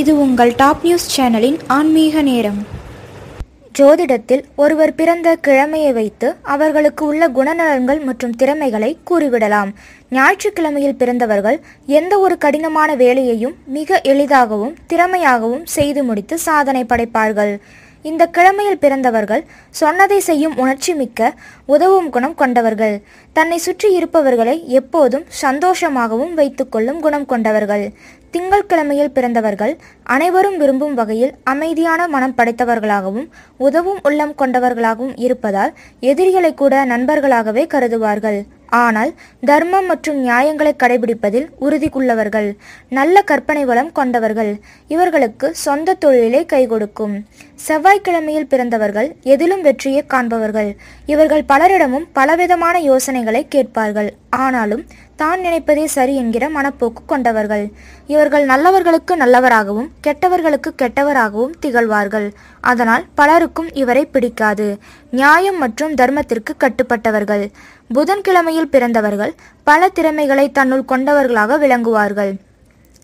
இது உங்கள் top news சேனலின் ஆன்மீக நேரம். ஜோதிடத்தில் ஒருவர் பிறந்த கிழமையை வைத்து அவர்களுக்கு உள்ள குணநலன்கள் மற்றும் திறமைகளை கூறிவிடலாம். ஞாயிற்றுக்கிழமையில் பிறந்தவர்கள் எந்த ஒரு கடினமான வேலையையும் மிக எளிதாகவும் திறமையாகவும் செய்து முடித்து சாதனை படைப்பார்கள். இந்த கிழமையில் பிறந்தவர்கள் சொன்னதை செய்யும் உணர்ச்சி மிக்க உதவும் குணம் கொண்டவர்கள். தன்னை சுற்றி இருப்பவர்களை எப்போதும் சந்தோஷமாகவும் வைத்துக்கொள்ளும் குணம் கொண்டவர்கள். திங்கட்கிழமையில் பிறந்தவர்கள் அனைவரும் விரும்பும் வகையில் அமைதியான மனம் படைத்தவர்களாகவும் உதவும் உள்ளம் கொண்டவர்களாகவும் இருப்பதால் எதிரிகளை கூட நண்பர்களாகவே கருதுவார்கள். ஆனால் தர்மம் மற்றும் நியாயங்களை கடைபிடிப்பதில் உறுதி கொள்ளவர்கள் நல்ல கற்பனை வளம் கொண்டவர்கள். இவர்களுக்கு சொந்த தொழிலே கை கொடுக்கும். செவ்வாய்க்கிழமையில் பிறந்தவர்கள் எதிலும் வெற்றியை காண்பவர்கள். இவர்கள் பலரிடமும் பலவிதமான யோசனைகளை கேட்பார்கள். ஆனாலும் தான் நினைப்பதே சரி என்கிற மனப்போக்கு கொண்டவர்கள். இவர்கள் நல்லவர்களுக்கு நல்லவராகவும் கெட்டவர்களுக்கு கெட்டவராகவும் திகழ்வார்கள். அதனால் பலருக்கும் இவரை பிடிக்காது. நியாயம் மற்றும் தர்மத்திற்கு கட்டுப்பட்டவர்கள். புதன்கிழமையில் பிறந்தவர்கள் பல திறமைகளை தன்னுள் கொண்டவர்களாக விளங்குவார்கள்.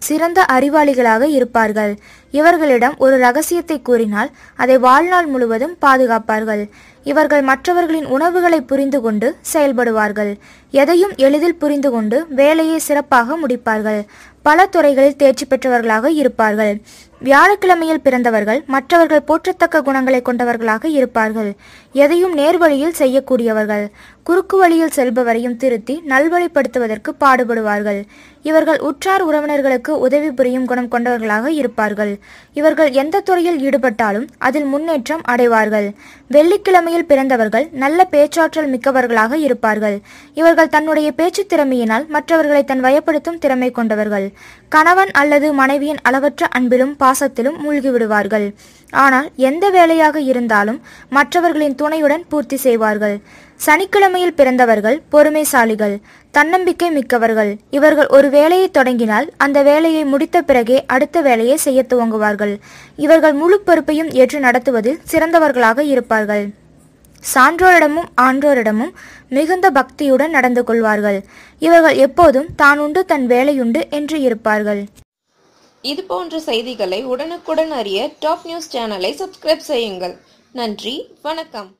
சிறந்த அறிவாளிகளாக இருப்பார்கள். இவர்களிடம் ஒரு ரகசியத்தை கூறினால் அதை வாழ்நாள் முழுவதும் பாதுகாப்பார்கள். இவர்கள் மற்றவர்களின் உணவுகளை புரிந்து கொண்டு செயல்படுவார்கள். எதையும் எளிதில் புரிந்து கொண்டு வேலையை சிறப்பாக முடிப்பார்கள். பல துறைகளில் தேர்ச்சி பெற்றவர்களாக இருப்பார்கள். வியாழக்கிழமையில் பிறந்தவர்கள் மற்றவர்கள் போற்றத்தக்க குணங்களை கொண்டவர்களாக இருப்பார்கள். எதையும் நேர்வழியில் செய்யக்கூடியவர்கள் குறுக்கு வழியில் செல்பவரையும் திருத்தி நல்வழிப்படுத்துவதற்கு பாடுபடுவார்கள். இவர்கள் உற்றார் உறவினர்களுக்கு உதவி புரியும் குணம் கொண்டவர்களாக இருப்பார்கள். இவர்கள் எந்த துறையில் ஈடுபட்டாலும் அதில் முன்னேற்றம் அடைவார்கள். வெள்ளிக்கிழமையில் பிறந்தவர்கள் நல்ல பேச்சாற்றல் மிக்கவர்களாக இருப்பார்கள். இவர்கள் தன்னுடைய பேச்சு திறமையினால் மற்றவர்களை தன் வயப்படுத்தும் திறமை கொண்டவர்கள். கணவன் அல்லது மனைவியின் அளவற்ற அன்பிலும் பாசத்திலும் மூழ்கி விடுவார்கள். ஆனால் எந்த வேலையாக இருந்தாலும் மற்றவர்களின் துணையுடன் பூர்த்தி செய்வார்கள். சனிக்கிழமையில் பிறந்தவர்கள் பொறுமைசாலிகள் தன்னம்பிக்கை மிக்கவர்கள். இவர்கள் ஒரு வேலையை தொடங்கினால் அந்த வேலையை முடித்த பிறகே அடுத்த வேலையை செய்ய துவங்குவார்கள். இவர்கள் முழு பொறுப்பையும் ஏற்று நடத்துவதில் சிறந்தவர்களாக இருப்பார்கள். சான்றோரிடமும் ஆன்றோரிடமும் மிகுந்த பக்தியுடன் நடந்து கொள்வார்கள். இவர்கள் எப்போதும் தான் உண்டு தன் வேலையுண்டு என்று இருப்பார்கள். இது போன்ற செய்திகளை உடனுக்குடன் அறிய டாப் நியூஸ் சேனலை சப்ஸ்கிரைப் செய்யுங்கள். நன்றி வணக்கம்.